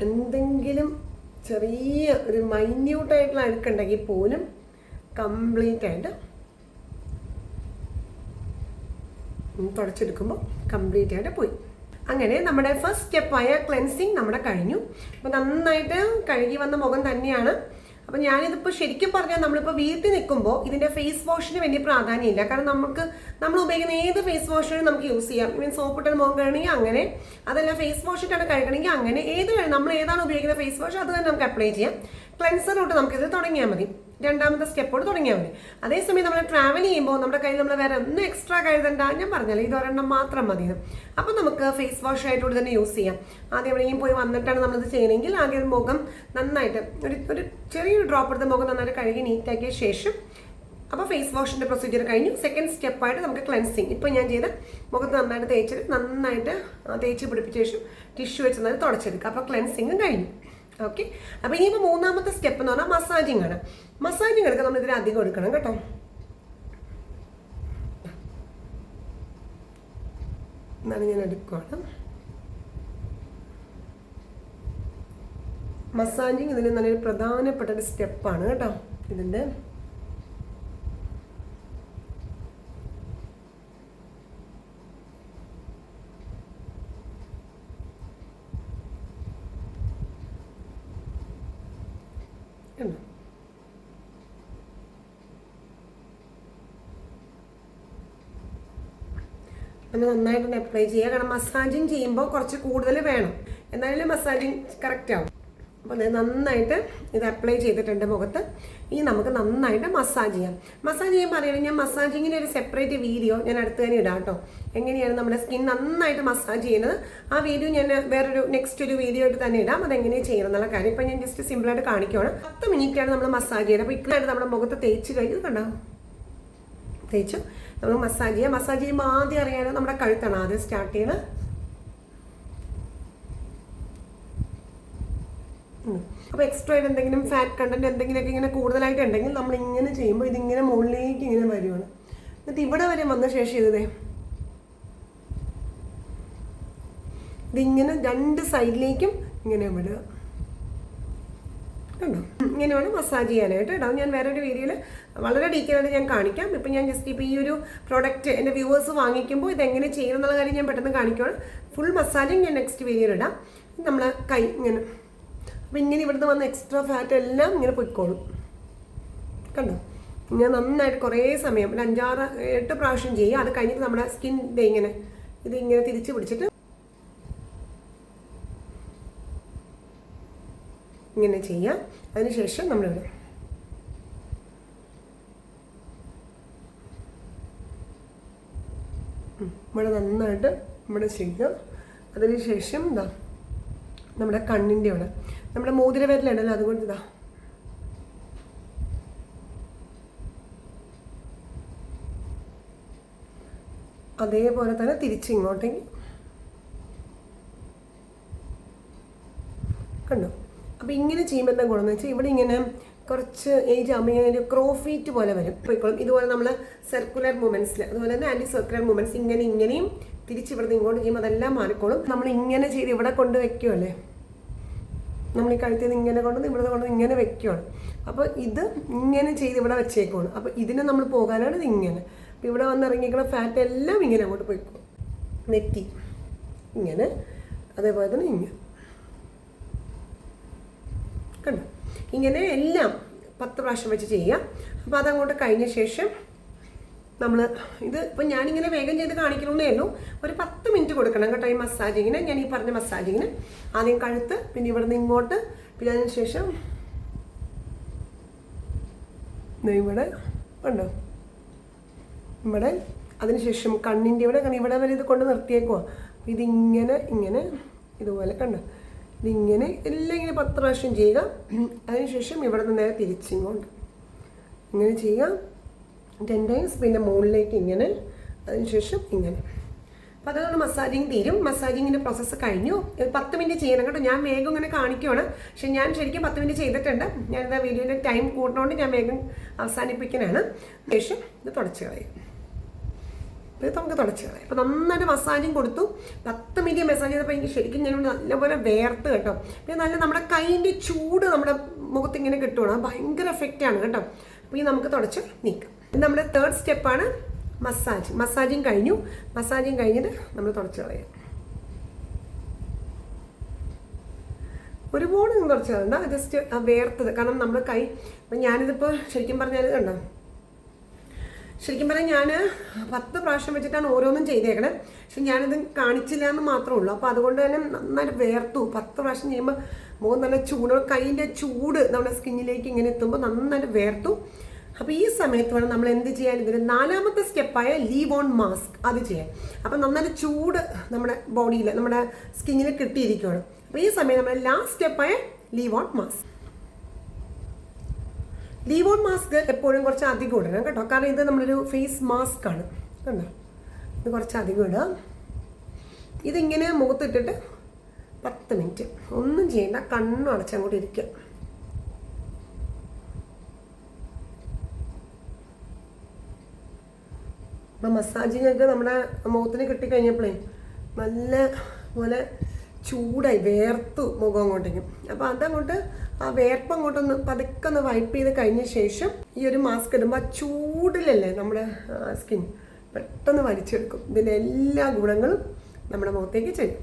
എന്തെങ്കിലും ചെറിയ ഒരു മൈന്യൂട്ടായിട്ടുള്ള അഴുക്കുണ്ടെങ്കിൽ പോലും കംപ്ലീറ്റ് ആയിട്ട് തുടച്ചെടുക്കുമ്പോൾ കംപ്ലീറ്റ് ആയിട്ട് പോയി. അങ്ങനെ നമ്മുടെ ഫസ്റ്റ് സ്റ്റെപ്പായ ക്ലെൻസിങ് നമ്മുടെ കഴിഞ്ഞു. അപ്പോൾ നന്നായിട്ട് കഴുകി വന്ന മുഖം തന്നെയാണ്. അപ്പം ഞാനിതിപ്പോൾ ശരിക്കും പറഞ്ഞാൽ നമ്മളിപ്പോൾ വീട്ടിൽ നിൽക്കുമ്പോൾ ഇതിന്റെ ഫേസ് വാഷിന് വലിയ പ്രാധാന്യമില്ല. കാരണം നമുക്ക് നമ്മൾ ഉപയോഗിക്കുന്ന ഏത് ഫേസ് വാഷും നമുക്ക് യൂസ് ചെയ്യാം. മീൻ സോപ്പിട്ട് മുഖം കഴുകണമെങ്കിൽ അങ്ങനെ അതല്ല ഫേസ് വാഷ് ഇട്ടാണ് കഴുകണമെങ്കിൽ അങ്ങനെ. ഏത് നമ്മൾ ഏതാണ് ഉപയോഗിക്കുന്ന ഫേസ് വാഷ് അത് തന്നെ നമുക്ക് അപ്ലൈ ചെയ്യാം. ക്ലെൻസർ തൊട്ട് നമുക്കിത് തുടങ്ങിയാൽ മതി. രണ്ടാമത്തെ സ്റ്റെപ്പോട് തുടങ്ങിയാൽ മതി. അതേസമയം നമ്മൾ ട്രാവൽ ചെയ്യുമ്പോൾ നമ്മുടെ കയ്യിൽ നമ്മൾ വേറെ ഒന്നും എക്സ്ട്രാ കഴുതണ്ട. ഞാൻ പറഞ്ഞല്ലോ ഇത് ഒരെണ്ണം മാത്രം മതി അപ്പം നമുക്ക് ഫേസ് വാഷ് ആയിട്ടുകൂടി തന്നെ യൂസ് ചെയ്യാം. ആദ്യം എവിടെയെങ്കിലും പോയി വന്നിട്ടാണ് നമ്മളിത് ചെയ്യണമെങ്കിൽ ആദ്യം മുഖം നന്നായിട്ട് ഒരു ഒരു ചെറിയൊരു ഡ്രോപ്പ് എടുത്ത് മുഖം നന്നായിട്ട് കഴുകി നീറ്റാക്കിയ ശേഷം അപ്പോൾ ഫേസ് വാഷിന്റെ പ്രൊസീജിയർ കഴിഞ്ഞു. സെക്കൻഡ് സ്റ്റെപ്പായിട്ട് നമുക്ക് ക്ലെൻസിങ് ഇപ്പോൾ ഞാൻ ചെയ്ത മുഖത്ത് നന്നായിട്ട് തേച്ചിട്ട് നന്നായിട്ട് തേച്ച് പിടിപ്പിച്ച ശേഷം ടിഷ്യൂ വെച്ച് നന്നായിട്ട് തുടച്ചെടുക്കുക. അപ്പോൾ ക്ലൻസിങ്ങും കഴിഞ്ഞു. ഓക്കെ അപ്പോൾ ഇനിയിപ്പോൾ മൂന്നാമത്തെ സ്റ്റെപ്പ് എന്ന് പറഞ്ഞാൽ മസാജിങ് ആണ്. മസാജിങ് എടുക്കാൻ നമ്മൾ ഇതിന് അധികം എടുക്കണം കേട്ടോ. എന്നാണ് ഞാൻ എടുക്കുകയാണ് മസാജിങ് ഇതിൽ നല്ലൊരു പ്രധാനപ്പെട്ട ഒരു സ്റ്റെപ്പാണ് കേട്ടോ ഇതിന്റെ കണ്ടോ നമ്മൾ നന്നായിട്ട് അപ്ലൈ ചെയ്യുക. കാരണം മസാജിങ് ചെയ്യുമ്പോൾ കുറച്ച് കൂടുതൽ വേണം. എന്നാലും മസാജിങ് കറക്റ്റ് ആവും. അപ്പോൾ നന്നായിട്ട് ഇത് അപ്ലൈ ചെയ്തിട്ടുണ്ട് മുഖത്ത്. ഇനി നമുക്ക് നന്നായിട്ട് മസാജ് ചെയ്യാം. മസാജ് ചെയ്യാൻ പറയുകയാണെങ്കിൽ ഞാൻ മസാജിങ്ങിന്റെ ഒരു സെപ്പറേറ്റ് വീഡിയോ ഞാൻ അടുത്ത് തന്നെ ഇടാം കേട്ടോ. എങ്ങനെയാണ് നമ്മുടെ സ്കിൻ നന്നായിട്ട് മസാജ് ചെയ്യുന്നത്? ആ വീഡിയോ ഞാൻ വേറൊരു നെക്സ്റ്റ് ഒരു വീഡിയോ ആയിട്ട് തന്നെ ഇടാം. അതെങ്ങനെയാണ് ചെയ്യണം എന്നുള്ള കാര്യം ഇപ്പം ഞാൻ ജസ്റ്റ് സിമ്പിളായിട്ട് കാണിക്കുകയാണ് പത്ത് മിനിറ്റാണ് നമ്മൾ മസാജ് ചെയ്യുന്നത്. അപ്പോൾ ഇക്കായിട്ട് നമ്മുടെ മുഖത്ത് തേച്ച് കഴിഞ്ഞത് കണ്ടോ? തേച്ചു. നമ്മൾ മസാജ് ചെയ്യാം. മസാജ് ചെയ്യുമ്പോൾ ആദ്യം അറിയാനോ നമ്മുടെ കഴുത്താണ് ആദ്യം സ്റ്റാർട്ട് ചെയ്യണം. അപ്പോൾ എക്സ്ട്രാ ആയിട്ട് എന്തെങ്കിലും ഫാറ്റ് കണ്ടന്റ് എന്തെങ്കിലുമൊക്കെ ഇങ്ങനെ കൂടുതലായിട്ട് ഉണ്ടെങ്കിൽ നമ്മൾ ഇങ്ങനെ ചെയ്യുമ്പോൾ ഇതിങ്ങനെ മുകളിലേക്ക് ഇങ്ങനെ വരുവാണ്. എന്നിട്ട് ഇവിടെ വരെ വന്ന ശേഷം ഇതേ ഇതിങ്ങനെ രണ്ട് സൈഡിലേക്കും ഇങ്ങനെ വിടുക. കണ്ടോ ഇങ്ങനെയാണ് മസാജ് ചെയ്യാനായിട്ട് കേട്ടോ. ഞാൻ വേറൊരു വീഡിയോയിൽ വളരെ ഡീറ്റെയിൽ ആയിട്ട് ഞാൻ കാണിക്കാം. ഇപ്പം ഞാൻ ജസ്റ്റ് ഇപ്പോൾ ഈ ഒരു പ്രോഡക്റ്റ് എന്റെ വ്യൂവേഴ്സ് വാങ്ങിക്കുമ്പോൾ ഇതെങ്ങനെ ചെയ്യണം എന്നുള്ള കാര്യം ഞാൻ പെട്ടെന്ന് കാണിക്കുകയാണ് ഫുൾ മസാജിങ് ഞാൻ നെക്സ്റ്റ് വീഡിയോയിൽ ഇടാം. നമ്മൾ കൈ ഇങ്ങനെ. അപ്പം ഇങ്ങനെ ഇവിടുന്ന് വന്ന എക്സ്ട്രാ ഫാറ്റ് എല്ലാം ഇങ്ങനെ പൊയ്ക്കോളും. കണ്ടോ? ഞാൻ നന്നായിട്ട് കുറേ സമയം ഒരു അഞ്ചാറ് എട്ട് പ്രാവശ്യം ചെയ്യുക അത് കഴിഞ്ഞിട്ട് നമ്മുടെ സ്കിൻ ഇങ്ങനെ ഇത് ഇങ്ങനെ തിരിച്ച് പിടിച്ചിട്ട് ഇങ്ങനെ ചെയ്യാം. അതിനുശേഷം നമ്മളിവിടെ ഇവിടെ നന്നായിട്ട് നമ്മുടെ ചെയ്യുക അതിനുശേഷം ഇതാ നമ്മുടെ കണ്ണിന്റെ അവിടെ. നമ്മുടെ മോതിര മോതിരവിരലുണ്ടല്ലോ അതുകൊണ്ട് ഇതാ അതേപോലെ തന്നെ തിരിച്ച് ഇങ്ങോട്ടേക്ക് കണ്ടോ? അപ്പോൾ ഇങ്ങനെ ചെയ്യുമ്പോൾ എന്താ ഗുണമെന്ന് വെച്ചാൽ ഇവിടെ ഇങ്ങനെ കുറച്ച് ഏജ് ആകുമ്പോൾ ഇങ്ങനെ ഒരു ക്രോഫീറ്റ് പോലെ വരും. പോയിക്കോളും ഇതുപോലെ നമ്മൾ സർക്കുലർ മൂവ്മെന്റ്സിൽ അതുപോലെ തന്നെ ആന്റി സർക്കുലർ മൂവ്മെന്റ്സ് ഇങ്ങനെ ഇങ്ങനെയും തിരിച്ച് ഇവിടുന്ന് ഇങ്ങോട്ട് ചെയ്യുമ്പോൾ അതെല്ലാം മാറിക്കോളും. നമ്മൾ ഇങ്ങനെ ചെയ്ത് ഇവിടെ കൊണ്ട് വെക്കുമല്ലേ നമ്മൾ ഈ കഴുത്തിൽ നിന്ന് ഇങ്ങനെ കൊണ്ടുവന്ന് ഇവിടെ കൊണ്ട് ഇങ്ങനെ വെക്കുകയാണ് അപ്പോൾ ഇത് ഇങ്ങനെ ചെയ്ത് ഇവിടെ വെച്ചേക്കുവാണ്. അപ്പോൾ ഇതിനെ നമ്മൾ പോകാനാണ് ഇത് ഇങ്ങനെ. അപ്പോൾ ഇവിടെ വന്ന് ഫാറ്റ് എല്ലാം ഇങ്ങനെ അങ്ങോട്ട് പോയിക്കോളും നെറ്റി. ഇങ്ങനെ. അതേപോലെ തന്നെ ഇങ്ങനെ കണ്ടോ ഇങ്ങനെ എല്ലാം പത്ത് പ്രാവശ്യം വെച്ച് ചെയ്യാം. അപ്പോൾ അതങ്ങോട്ട് കഴിഞ്ഞ ശേഷം നമ്മൾ ഇത് ഇപ്പം ഞാനിങ്ങനെ വേഗം ചെയ്ത് കാണിക്കണമെന്നേ ഉള്ളൂ. ഒരു പത്ത് മിനിറ്റ് കൊടുക്കണം കേട്ടോ ഈ മസാജിങ്ങിന്. ഞാൻ ഈ പറഞ്ഞ മസാജിങ്ങിന്. ആദ്യം കഴുത്ത് പിന്നെ ഇവിടുന്ന് ഇങ്ങോട്ട് പിന്നെ അതിന് ശേഷം ഇവിടെ ഉണ്ടോ ഇവിടെ അതിനുശേഷം കണ്ണിന്റെ ഇവിടെ കാരണം ഇവിടെ വരെ ഇത് കൊണ്ട് നിർത്തിയേക്കുവാ. ഇതിങ്ങനെ ഇങ്ങനെ ഇതുപോലെ കണ്ടോ? ഇതിങ്ങനെ എല്ലാം ഇങ്ങനെ പത്ത് പ്രാവശ്യം ചെയ്യുക. അതിനുശേഷം ഇവിടെ നിന്ന് നേരെ തിരിച്ചിങ്ങോട്ട്. ഇങ്ങനെ ചെയ്യുക. ടെൻ ടൈംസ് പിന്നെ മുകളിലേക്ക് ഇങ്ങനെ. അതിനുശേഷം ഇങ്ങനെ. അപ്പോൾ അതുകൊണ്ട് മസാജിങ് തീരും. മസാജിങ്ങിന്റെ പ്രോസസ്സ് കഴിഞ്ഞു. പത്ത് മിനിറ്റ് ചെയ്യണം കേട്ടോ. ഞാൻ വേഗം ഇങ്ങനെ കാണിക്കുവാണ്. പക്ഷെ ഞാൻ ശരിക്കും പത്ത് മിനിറ്റ് ചെയ്തിട്ടുണ്ട്. ഞാനിത് വീഡിയോയിൽ ടൈം കൂട്ടണോണ്ട് ഞാൻ വേഗം അവസാനിപ്പിക്കാനാണ് ശേഷം ഇത് തുടച്ച് കളയും. ഇത് നമുക്ക് തുടച്ച് കളയാം അപ്പോൾ നന്നായിട്ട് മസാജും കൊടുത്തു. പത്ത് മിനിറ്റ് മസാജ് ചെയ്തപ്പോൾ എനിക്ക് ശരിക്കും ഞാൻ നല്ലപോലെ വേർത്ത് കേട്ടോ. പിന്നെ നല്ല നമ്മുടെ കൈന്റെ ചൂട് നമ്മുടെ മുഖത്ത് ഇങ്ങനെ കിട്ടുകയാണ് അത് ഭയങ്കര എഫക്റ്റാണ് കേട്ടോ. അപ്പോൾ ഈ നമുക്ക് തുടച്ച് നീക്കാം. ഇത് നമ്മുടെ തേർഡ് സ്റ്റെപ്പാണ് മസാജ് മസാജും കഴിഞ്ഞു. മസാജും കഴിഞ്ഞിട്ട് നമ്മൾ തുടച്ച് കളയാം. ഒരുപാട് നിങ്ങൾ തുടച്ച് കളയണ്ട. ജസ്റ്റ് വേർത്തത്. കാരണം നമ്മുടെ കൈ ഇപ്പം ഞാനിതിപ്പോൾ ശരിക്കും പറഞ്ഞാൽ കണ്ടോ? ശരിക്കും പറഞ്ഞാൽ ഞാൻ പത്ത് പ്രാവശ്യം വെച്ചിട്ടാണ് ഓരോന്നും ചെയ്തേക്കണേ. പക്ഷെ ഞാനിത് കാണിച്ചില്ല എന്ന് മാത്രമേ ഉള്ളൂ. അപ്പോൾ അതുകൊണ്ട് തന്നെ നന്നായിട്ട് വേർത്തു. പത്ത് പ്രാവശ്യം ചെയ്യുമ്പോൾ മുഖം നല്ല ചൂട്. കൈയിന്റെ ചൂട് നമ്മുടെ സ്കിന്നിലേക്ക് ഇങ്ങനെ എത്തുമ്പോൾ നന്നായിട്ട് വേർത്തു. അപ്പോൾ ഈ സമയത്ത് വേണം നമ്മൾ എന്ത് ചെയ്യാൻ? ഇതിന് നാലാമത്തെ സ്റ്റെപ്പായ ലീവ് ഓൺ മാസ്ക് അത് ചെയ്യാൻ. അപ്പോൾ നന്നായിട്ട് ചൂട് നമ്മുടെ ബോഡിയിൽ നമ്മുടെ സ്കിന്നിൽ കിട്ടിയിരിക്കുകയാണ് അപ്പോൾ ഈ സമയം നമ്മുടെ last സ്റ്റെപ്പായ leave on mask leave on mask എപ്പോഴും കുറച്ച് അധികം ഇടണം കേട്ടോ. കാരണം ഇത് നമ്മളൊരു ഫേസ് മാസ്ക് ആണ്. കണ്ടോ? ഇത് കുറച്ച് അധികം ഇടുക ഇതിങ്ങനെ മുഖത്തിട്ടിട്ട് പത്ത് മിനിറ്റ്. ഒന്നും ചെയ്യണ്ട. കണ്ണും അടച്ചങ്ങോട്ട് ഇരിക്കുക. ഇപ്പം മസാജിങ്ങൊക്കെ നമ്മുടെ മുഖത്തിന് കിട്ടിക്കഴിഞ്ഞപ്പോഴേ നല്ല പോലെ ചൂടായി വേർത്തു മുഖം അങ്ങോട്ടേക്കും. അപ്പോൾ അതങ്ങോട്ട് ആ വേർപ്പ് അങ്ങോട്ടൊന്ന് പതുക്കെ ഒന്ന് വൈപ്പ് ചെയ്ത് കഴിഞ്ഞ ശേഷം ഈ ഒരു മാസ്ക് ഇടുമ്പോൾ ആ ചൂടിലല്ലേ നമ്മുടെ സ്കിൻ പെട്ടെന്ന് വലിച്ചെടുക്കും. ഇതിന്റെ എല്ലാ ഗുണങ്ങളും നമ്മുടെ മുഖത്തേക്ക് ചെയ്യും.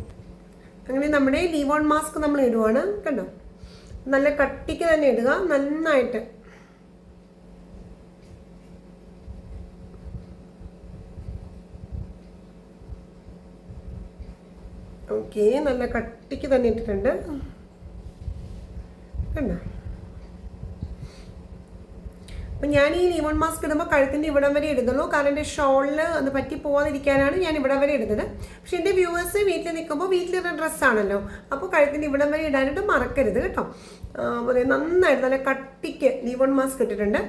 അങ്ങനെ നമ്മുടെ ലീവോൺ മാസ്ക് നമ്മൾ ഇടുവാണ് കണ്ടോ? നല്ല കട്ടിക്ക് തന്നെ ഇടുക നന്നായിട്ട് ഓക്കെ നല്ല കട്ടിക്ക് തന്നെ ഇട്ടിട്ടുണ്ട്. കണ്ടോ? അപ്പം ഞാൻ ഈ ലീമൺ മാസ്ക് ഇടുമ്പോൾ കഴുത്തിന്റെ ഇവിടം വരെ ഇടുന്നുള്ളൂ. കാരണം എന്റെ ഷോളിൽ അത് പറ്റി പോകാതിരിക്കാനാണ് ഞാൻ ഇവിടം വരെ ഇടുന്നത്. പക്ഷേ എന്റെ വ്യൂവേഴ്സ് വീട്ടിൽ നിൽക്കുമ്പോൾ വീട്ടിലിരുന്ന ഡ്രസ്സാണല്ലോ അപ്പോൾ കഴുത്തിന്റെ ഇവിടം വരെ ഇടാനായിട്ട് മറക്കരുത് കേട്ടോ. നന്നായിട്ട് നല്ല കട്ടിക്ക് ലീവൺ മാസ്ക് ഇട്ടിട്ടുണ്ട്.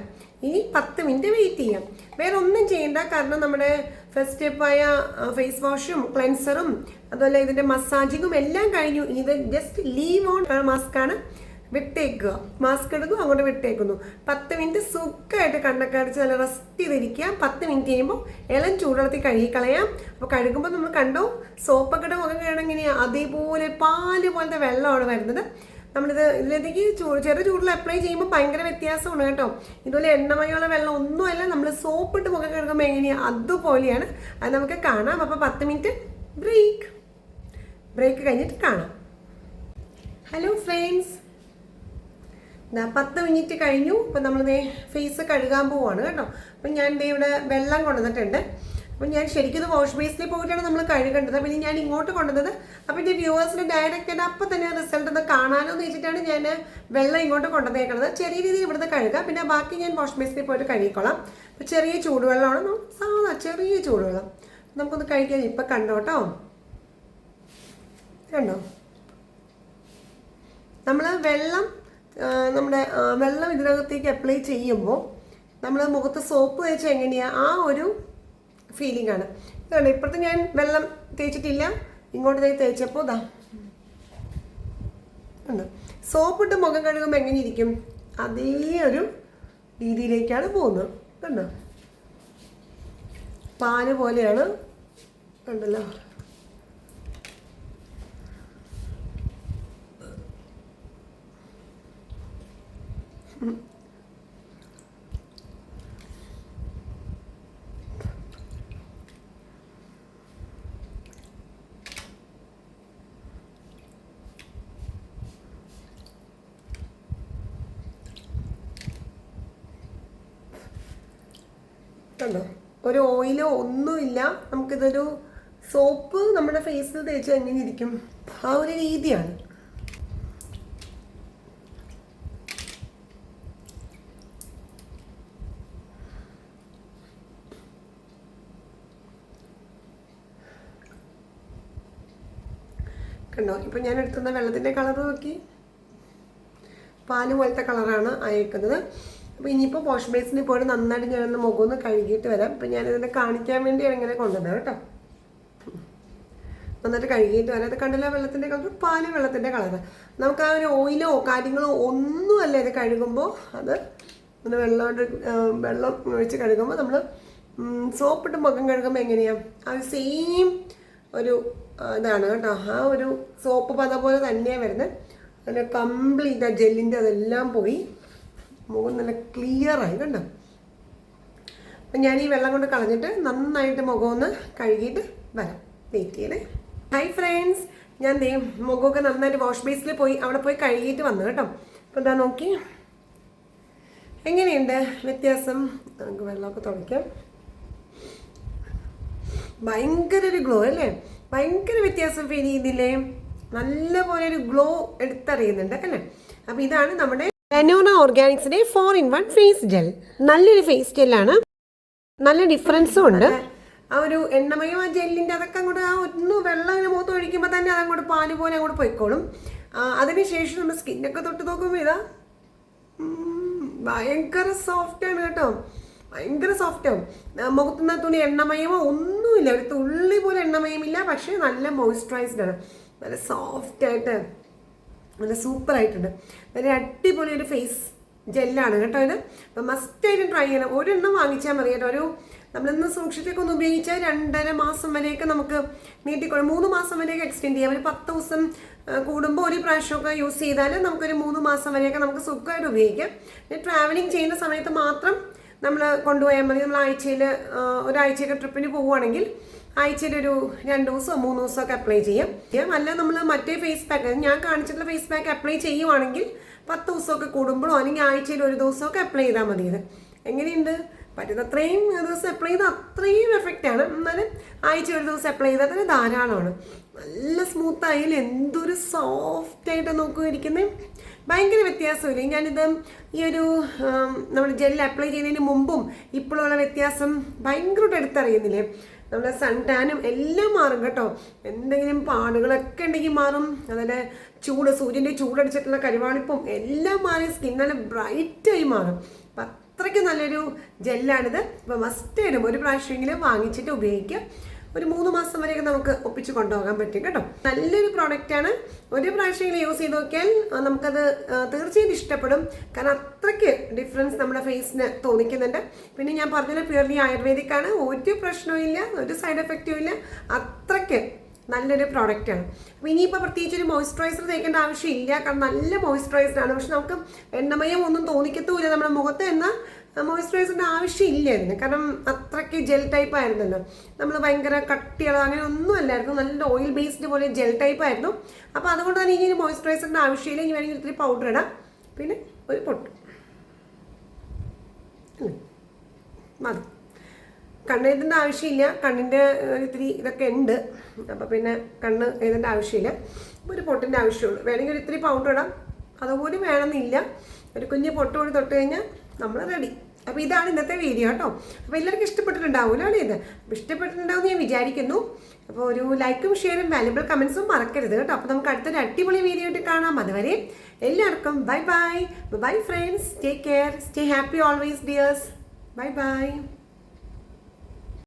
ഇനി പത്ത് മിനിറ്റ് വെയിറ്റ് ചെയ്യാം. വേറെ ഒന്നും ചെയ്യേണ്ട. കാരണം നമ്മുടെ ഫസ്റ്റ് സ്റ്റെപ്പായ ഫേസ് വാഷും ക്ലെൻസറും അതുപോലെ ഇതിന്റെ മസാജിങ്ങും എല്ലാം കഴിഞ്ഞു. ഇനി ഇത് ജസ്റ്റ് ലീവ് ഓൺ മാസ്ക് ആണ് വിട്ടേക്കുക. മാസ്ക് എടുക്കും അങ്ങോട്ട് വിട്ടേക്കുന്നു. പത്ത് മിനിറ്റ് സുഖമായിട്ട് കണ്ണൊക്കെ അടിച്ച് നല്ല റെസ്റ്റ് ചെയ്തിരിക്കുക. പത്ത് മിനിറ്റ് കഴിയുമ്പോൾ ഇളം ചൂടുവെള്ളത്തിൽ കഴുകി കളയാം. അപ്പോൾ കഴുകുമ്പോൾ നമ്മൾ കണ്ടോ സോപ്പൊക്കെ മുഖം കഴിയണമെങ്കിൽ അതേപോലെ പാൽ പോലത്തെ വെള്ളമാണ് വരുന്നത്. നമ്മളിത് ഇതിലേക്ക് ചൂട് ചെറു ചൂടിൽ അപ്ലൈ ചെയ്യുമ്പോൾ ഭയങ്കര വ്യത്യാസമാണ് കേട്ടോ. ഇതുപോലെ എണ്ണമയുള്ള വെള്ളം ഒന്നുമല്ല നമ്മൾ സോപ്പ് ഇട്ട് മുഖം കഴുകുമ്പോൾ എങ്ങനെയാണ് അതുപോലെയാണ്. അത് നമുക്ക് കാണാം. അപ്പോൾ പത്ത് മിനിറ്റ് ബ്രേക്ക് ബ്രേക്ക് കഴിഞ്ഞിട്ട് കാണാം. ഹലോ ഫ്രണ്ട്സ് പത്ത് മിനിറ്റ് കഴിഞ്ഞു. ഇപ്പം നമ്മളിത് ഫേസ് കഴുകാൻ പോവാണ് കേട്ടോ. അപ്പം ഞാൻ ഇവിടെ വെള്ളം കൊണ്ടുവന്നിട്ടുണ്ട്. അപ്പം ഞാൻ ശരിക്കും വാഷ് ബേസിൽ പോയിട്ടാണ് നമ്മൾ കഴുകേണ്ടത് പിന്നെ ഞാൻ ഇങ്ങോട്ട് കൊണ്ടുവന്നത്. അപ്പം എന്റെ വ്യൂവേഴ്സിന് ഡയറക്റ്റ് ആയിട്ട് അപ്പം തന്നെ റിസൾട്ട് ഒന്ന് കാണാനോ എന്ന് വെച്ചിട്ടാണ് ഞാൻ വെള്ളം ഇങ്ങോട്ട് കൊണ്ടുവന്നേക്കുന്നത് ചെറിയ രീതിയിൽ ഇവിടുന്ന് കഴുകാം. പിന്നെ ബാക്കി ഞാൻ വാഷ് ബേസിൽ പോയിട്ട് കഴുകിക്കോളാം. അപ്പം ചെറിയ ചൂടുവെള്ളമാണ്. സാധാ ചെറിയ ചൂടുവെള്ളം. നമുക്കൊന്ന് കഴിക്കാൻ ഇപ്പം കണ്ടോട്ടോ കണ്ടോ? നമ്മൾ വെള്ളം നമ്മുടെ വെള്ളം ഇതിനകത്തേക്ക് അപ്ലൈ ചെയ്യുമ്പോൾ നമ്മൾ മുഖത്ത് സോപ്പ് തേച്ച് എങ്ങനെയാണ് ആ ഒരു ഫീലിംഗ് ആണ്. ഇതാണ് ഇപ്പോഴത്തെ ഞാൻ വെള്ളം തേച്ചിട്ടില്ല ഇങ്ങോട്ട് തേ തേച്ചപ്പോൾ ഇതാ ഉണ്ട് സോപ്പിട്ട് മുഖം കഴുകുമ്പോൾ എങ്ങനെ ഇരിക്കും? അതേ ഒരു രീതിയിലേക്കാണ് പോകുന്നത്. കണ്ടോ? പാൽ പോലെയാണ്. കണ്ടല്ലോ. കണ്ടോ? ഒരു ഓയിലോ ഒന്നുമില്ല. നമുക്കിതൊരു സോപ്പ് നമ്മുടെ ഫേസിൽ തേച്ച് എങ്ങനെ ഇരിക്കും? ആ ഒരു രീതിയാണ്. കണ്ടോ? ഇപ്പം ഞാൻ എടുത്തുന്ന വെള്ളത്തിന്റെ കളർ നോക്കി. പാൽ പോലത്തെ കളറാണ് അയക്കുന്നത് അപ്പോൾ ഇനിയിപ്പോൾ വാഷ് ബേസിനിൽ പോയിട്ട് നന്നായിട്ട് ഞാനൊന്ന് ഒന്ന് കഴുകിയിട്ട് വരാം. അപ്പം ഞാനിതിനെ കാണിക്കാൻ വേണ്ടിയാണ് ഇങ്ങനെ കൊണ്ടുവന്നത് കേട്ടോ. നന്നായിട്ട് കഴുകിയിട്ട് വരാം. അത് കണ്ടില്ല വെള്ളത്തിന്റെ കളർ പാൽ വെള്ളത്തിന്റെ കളർ നമുക്ക് ആ ഒരു ഓയിലോ കാര്യങ്ങളോ ഒന്നുമല്ല ഇത് കഴുകുമ്പോൾ അത് ഇങ്ങനെ വെള്ളം വെള്ളം ഒഴിച്ച് കഴുകുമ്പോൾ നമ്മൾ സോപ്പിട്ട് മുഖം കഴുകുമ്പോൾ എങ്ങനെയാണ് ആ ഒരു സെയിം ഒരു ഇതാണ് കേട്ടോ. ആ ഒരു സോപ്പ് പത പോലെ തന്നെയാണ് വരുന്നത്. അതിന്റെ കംപ്ലീറ്റ് ആ ജെല്ലിന്റെ അതെല്ലാം പോയി. മുഖം നല്ല ക്ലിയറായി കണ്ടോ? അപ്പം ഞാൻ ഈ വെള്ളം കൊണ്ട് കളഞ്ഞിട്ട് നന്നായിട്ട് മുഖം ഒന്ന് കഴുകിയിട്ട് വരാം. വെയിറ്റ് ചെയ്യണേ. ഹായ് ഫ്രണ്ട്സ് ഞാൻ ദേ മുഖമൊക്കെ നന്നായിട്ട് വാഷ് ബേസിൽ പോയി അവിടെ പോയി കഴുകിയിട്ട് വന്നു കേട്ടോ. അപ്പോൾ എന്താ നോക്കി. എങ്ങനെയുണ്ട്? വ്യത്യാസം? നമുക്ക് വെള്ളമൊക്കെ തുടയ്ക്കാം. ഭയങ്കര ഒരു ഗ്ലോ അല്ലേ? ഭയങ്കര വ്യത്യാസം ഫീൽ ചെയ്യുന്നില്ലേ? നല്ലപോലെ ഒരു ഗ്ലോ എടുത്തറിയുന്നുണ്ട് അല്ലേ? അപ്പം ഇതാണ് നമ്മുടെ ലെനോണ ഓർഗാനിക്സിന്റെ four in one face gel നല്ലൊരു ഫേസ് ജെല്ലാണ് നല്ല ഡിഫറൻസും ഉണ്ട്. ആ ഒരു എണ്ണമയോ ആ ജെല്ലിന്റെ അതൊക്കെ അങ്ങോട്ട് ആ ഒന്ന് വെള്ളം അതിന് മുഖത്ത് ഒഴിക്കുമ്പോൾ തന്നെ അതങ്ങോട്ട് പാൽ പോലെ അങ്ങോട്ട് പോയിക്കോളും. അതിനുശേഷം നമ്മൾ സ്കിന്നൊക്കെ തൊട്ട് നോക്കുമ്പോൾ ഇതാ ഭയങ്കര സോഫ്റ്റ് ആണ് കേട്ടോ. ഭയങ്കര സോഫ്റ്റ് ആവും ആ, മുഖത്തുനിന്ന് തുണി എണ്ണമയമോ ഒന്നുമില്ല. ഒരു തുള്ളി പോലും എണ്ണമയമില്ല. പക്ഷേ നല്ല മോയ്സ്ചറൈസ്ഡ് ആണ്. നല്ല സോഫ്റ്റ് ആയിട്ട്. നല്ല സൂപ്പർ ആയിട്ടുണ്ട് നല്ല അടിപൊളി ഒരു ഫേസ് ജെല്ലാണ് കേട്ടോ ഇത്. അപ്പം മസ്റ്റായിട്ട് ട്രൈ ചെയ്യണം. ഒരെണ്ണം വാങ്ങിച്ചാൽ മതി കേട്ടോ. ഒരു നമ്മളിന്ന് സൂക്ഷിച്ചൊക്കെ ഒന്ന് ഉപയോഗിച്ചാൽ രണ്ടര മാസം വരെയൊക്കെ നമുക്ക് നീട്ടിക്കൊള്ളു. മൂന്ന് മാസം വരെയൊക്കെ എക്സ്റ്റെൻഡ് ചെയ്യാം. ഒരു പത്ത് ദിവസം കൂടുമ്പോൾ ഒരു പ്രാവശ്യമൊക്കെ യൂസ് ചെയ്താൽ നമുക്കൊരു മൂന്ന് മാസം വരെയൊക്കെ നമുക്ക് സുഖമായിട്ട് ഉപയോഗിക്കാം. പിന്നെ ട്രാവലിംഗ് ചെയ്യുന്ന സമയത്ത് മാത്രം നമ്മൾ കൊണ്ടുപോയാൽ മതി. നമ്മൾ ആഴ്ചയിൽ ഒരാഴ്ചയൊക്കെ ട്രിപ്പിന് പോവുകയാണെങ്കിൽ ആഴ്ചയിൽ ഒരു രണ്ട് ദിവസമോ മൂന്ന് ദിവസമോ അപ്ലൈ ചെയ്യാം. അല്ല നമ്മൾ മറ്റേ ഫേസ് പാക്ക് ഞാൻ കാണിച്ചിട്ടുള്ള ഫേസ് പാക്ക് അപ്ലൈ ചെയ്യുവാണെങ്കിൽ പത്ത് ദിവസമൊക്കെ കൂടുമ്പോഴോ അല്ലെങ്കിൽ ആഴ്ചയിൽ ഒരു ദിവസമൊക്കെ അപ്ലൈ ചെയ്താൽ മതി ഇത്. എങ്ങനെയുണ്ട്? പറ്റുന്ന അത്രയും ദിവസം അപ്ലൈ ചെയ്താൽ അത്രയും എഫക്റ്റ് ആണ്. എന്നാലും ആഴ്ച ഒരു ദിവസം അപ്ലൈ ചെയ്താൽ തന്നെ ധാരാളമാണ്. നല്ല സ്മൂത്ത് ആയാലും എന്തൊരു സോഫ്റ്റ് ആയിട്ട് നോക്കുമായിരിക്കുന്നത് ഭയങ്കര വ്യത്യാസമില്ല? ഞാനിത് ഈ ഒരു നമ്മൾ ജെൽ അപ്ലൈ ചെയ്യുന്നതിന് മുമ്പും ഇപ്പോഴുള്ള വ്യത്യാസം ഭയങ്കരമായിട്ട് എടുത്തറിയുന്നില്ലേ? നമ്മുടെ സൺ ടാനും എല്ലാം മാറും കേട്ടോ. എന്തെങ്കിലും പാടുകളൊക്കെ ഉണ്ടെങ്കിൽ മാറും. അതുപോലെ ചൂട് സൂര്യന്റെ ചൂടടിച്ചിട്ടുള്ള കരിവാളിപ്പും എല്ലാം മാറി സ്കിൻ നല്ല ബ്രൈറ്റായി മാറും. അപ്പം അത്രയ്ക്ക് നല്ലൊരു ജെല്ലാണിത് അപ്പോൾ മസ്റ്റായിട്ടും ഒരു പ്രാവശ്യമെങ്കിലും വാങ്ങിച്ചിട്ട് ഉപയോഗിക്കുക ഒരു മൂന്ന് മാസം വരെയൊക്കെ നമുക്ക് ഒപ്പിച്ച് കൊണ്ടുപോകാൻ പറ്റും കേട്ടോ. നല്ലൊരു പ്രോഡക്റ്റാണ് ഒരു പ്രാവശ്യം യൂസ് ചെയ്ത് നോക്കിയാൽ നമുക്കത് തീർച്ചയായും ഇഷ്ടപ്പെടും. കാരണം അത്രയ്ക്ക് ഡിഫറൻസ് നമ്മുടെ ഫേസിന് തോന്നിക്കുന്നുണ്ട്. പിന്നെ ഞാൻ പറഞ്ഞത് പ്യൂർലി ആയുർവേദിക് ആണ്. ഒരു പ്രശ്നവും ഇല്ല ഒരു സൈഡ് എഫക്റ്റും ഇല്ല. അത്രയ്ക്ക് നല്ലൊരു പ്രോഡക്റ്റാണ് അപ്പോൾ ഇനിയിപ്പോൾ പ്രത്യേകിച്ച് ഒരു മോയ്സ്ചറൈസർ തേക്കേണ്ട ആവശ്യമില്ല കാരണം നല്ല മോയ്സ്ചറൈസറാണ് പക്ഷെ നമുക്ക് എണ്ണമയം ഒന്നും തോന്നിക്കത്തുമില്ല നമ്മുടെ മുഖത്ത്. എന്നാൽ മോയ്സ്ചറൈസറിന്റെ ആവശ്യമില്ല ഇതിന് കാരണം അത്രയ്ക്ക് ജെൽ ടൈപ്പ് ആയിരുന്നല്ലോ. നമ്മൾ ഭയങ്കര കട്ടിയുള്ള അങ്ങനെ ഒന്നും അല്ലായിരുന്നു നല്ല ഓയിൽ ബേസ്ഡ് പോലെ ജെൽ ടൈപ്പ് ആയിരുന്നു. അപ്പോൾ അതുകൊണ്ട് തന്നെ ഇനി മോയ്സ്ചറൈസറിന്റെ ആവശ്യമില്ല. ഇനി വേണമെങ്കിൽ ഇത്തിരി പൗഡർ ഇടാം. പിന്നെ ഒരു പൊട്ട്. മതി. കണ്ണ് എഴുതേണ്ട ആവശ്യമില്ല. കണ്ണിന്റെ ഇത്തിരി ഇതൊക്കെ ഉണ്ട്. അപ്പോൾ പിന്നെ കണ്ണ് എഴുതേണ്ട ആവശ്യമില്ല. ഒരു പൊട്ടിന്റെ ആവശ്യമുള്ളൂ. വേണമെങ്കിൽ ഒരു ഇത്തിരി പൗഡർ ഇടാം. അതുപോലും വേണമെന്നില്ല. ഒരു കുഞ്ഞ് പൊട്ട് കൂടി തൊട്ട് കഴിഞ്ഞാൽ നമ്മൾ റെഡി അപ്പോൾ ഇതാണ് ഇന്നത്തെ വീഡിയോ കേട്ടോ. അപ്പോൾ എല്ലാവർക്കും ഇഷ്ടപ്പെട്ടിട്ടുണ്ടാവുമല്ലോ അല്ലേ ഇത്? ഇഷ്ടപ്പെട്ടിട്ടുണ്ടാവും ഞാൻ വിചാരിക്കുന്നു. അപ്പോൾ ഒരു ലൈക്കും ഷെയറും വാല്യുബിൾ കമൻസും മറക്കരുത് കേട്ടോ. അപ്പോൾ നമുക്ക് അടുത്തൊരു അടിപൊളി വീഡിയോ ആയിട്ട് കാണാം. അതുവരെ എല്ലാവർക്കും bye bye bye friends take care stay happy always dears bye bye